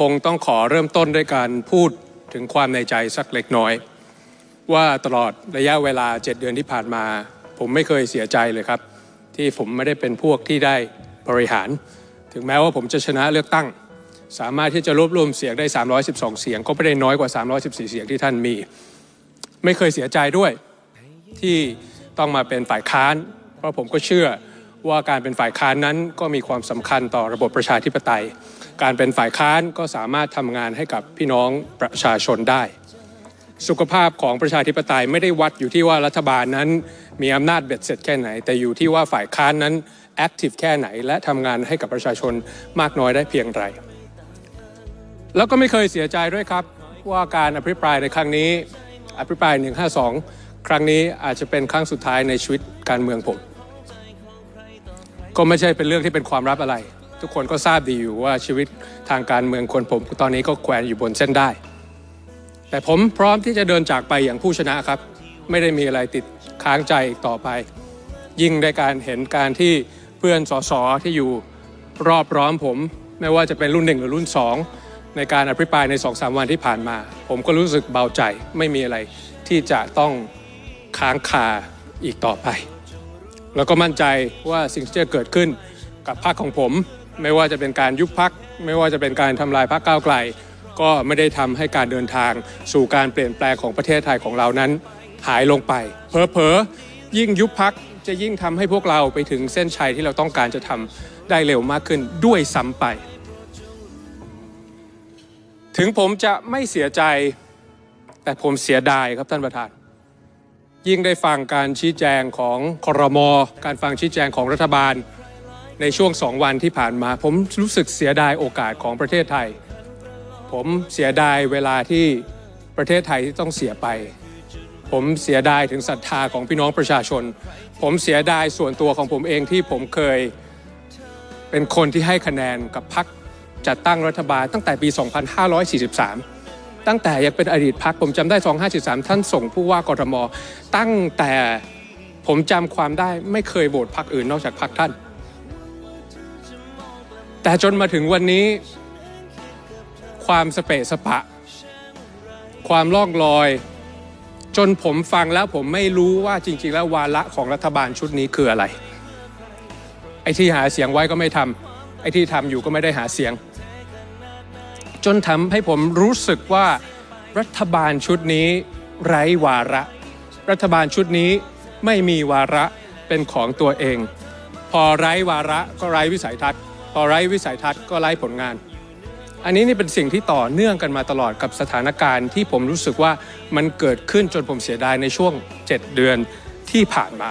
คงต้องขอเริ่มต้นด้วยการพูดถึงความในใจสักเล็กน้อย ว่าตลอดระยะเวลา 7 เดือนที่ผ่านมา ผมไม่เคยเสียใจเลยครับ ที่ผมไม่ได้เป็นพวกที่ได้บริหาร ถึงแม้ว่าผมจะชนะเลือกตั้ง สามารถที่จะรวบรวมเสียงได้ 312 เสียง ก็ไม่ได้น้อยกว่า 314 เสียงที่ท่านมี ไม่เคยเสียใจด้วยที่ต้องมาเป็นฝ่ายค้าน เพราะผมก็เชื่อ ว่าการเป็นฝ่ายค้านนั้นก็มีความสำคัญต่อระบบประชาธิปไตย การเป็นฝ่ายค้านก็สามารถทำงานให้กับพี่น้องประชาชนได้ สุขภาพของประชาธิปไตยไม่ได้วัดอยู่ที่ว่ารัฐบาลนั้นมีอำนาจเบ็ดเสร็จแค่ไหน แต่อยู่ที่ว่าฝ่ายค้านนั้นแอคทีฟแค่ไหน และทำงานให้กับประชาชนมากน้อยได้เพียงไร แล้วก็ไม่เคยเสียใจด้วยครับ ว่าการอภิปรายในครั้งนี้ อภิปราย 152 ครั้งนี้อาจจะเป็นครั้งสุดท้ายในชีวิตการเมืองผม ก็ไม่ใช่เป็นเรื่องที่เป็นความลับอะไร ทุกคนก็ทราบดีอยู่ว่าชีวิตทางการเมืองคนผมตอนนี้ก็แขวนอยู่บนเส้นได้ แต่ผมพร้อมที่จะเดินจากไปอย่างผู้ชนะครับ ไม่ได้มีอะไรติดค้างใจอีกต่อไป ยิ่งในการเห็นการที่เพื่อนสสที่อยู่รอบร้อมผม ไม่ว่าจะเป็นรุ่นหนึ่งหรือรุ่นสองในการอภิปรายในสองสามวันที่ผ่านมา ผมก็รู้สึกเบาใจไม่มีอะไรที่จะต้องค้างคาอีกต่อไป แล้วก็มั่นใจว่าสิ่งที่จะเกิดขึ้นกับพรรคของผม ไม่ว่าจะเป็นการยุบพัก ไม่ว่าจะเป็นการทำลายพรรคก้าวไกล ก็ไม่ได้ทำให้การเดินทาง สู่การเปลี่ยนแปลงของประเทศไทยของเรานั้นหายลงไป เพอๆยิ่งยุบพักจะยิ่งทำให้พวกเราไปถึงเส้นชัยที่เราต้องการจะทำได้เร็วมากขึ้นด้วยซ้ำไป ถึงผมจะไม่เสียใจ แต่ผมเสียดายครับท่านประธาน ยิ่งได้ฟังการชี้แจงของคอรมอการฟังชี้แจงของรัฐบาล ในช่วงสองวันที่ผ่านมา ผมรู้สึกเสียดายโอกาสของประเทศไทย ผมเสียดายเวลาที่ประเทศไทยที่ต้องเสียไป ผมเสียดายถึงศรัทธาของพี่น้องประชาชน ผมเสียดายส่วนตัวของผมเองที่ผมเคยเป็นคนที่ให้คะแนนกับพรรคจัดตั้งรัฐบาลตั้งแต่ปี 2543 ตั้งแต่ยังเป็นอดีตพักผมจำได้ 2543ท่านส่งผู้ว่ากรทม ตั้งแต่ผมจำความได้ไม่เคยโหวตพักอื่นนอกจากพักท่าน แต่จนมาถึงวันนี้ ความสเปะสปะ ความล่องลอย จนผมฟังแล้วผมไม่รู้ว่าจริง ๆ แล้ววาระของรัฐบาลชุดนี้คืออะไร ไอ้ที่หาเสียงไว้ก็ไม่ทำไอ้ที่ทำอยู่ก็ไม่ได้หาเสียง จนทำให้ผมรู้สึกว่ารัฐบาลชุดนี้ไร้วาระ รัฐบาลชุดนี้ไม่มีวาระเป็นของตัวเอง พอไร้วาระก็ไร้วิสัยทัศน์ พอไร้วิสัยทัศน์ก็ไร้ผลงาน อันนี้นี่เป็นสิ่งที่ต่อเนื่องกันมาตลอดกับสถานการณ์ที่ผมรู้สึกว่ามันเกิดขึ้นจนผมเสียดายในช่วง 7 เดือนที่ผ่านมา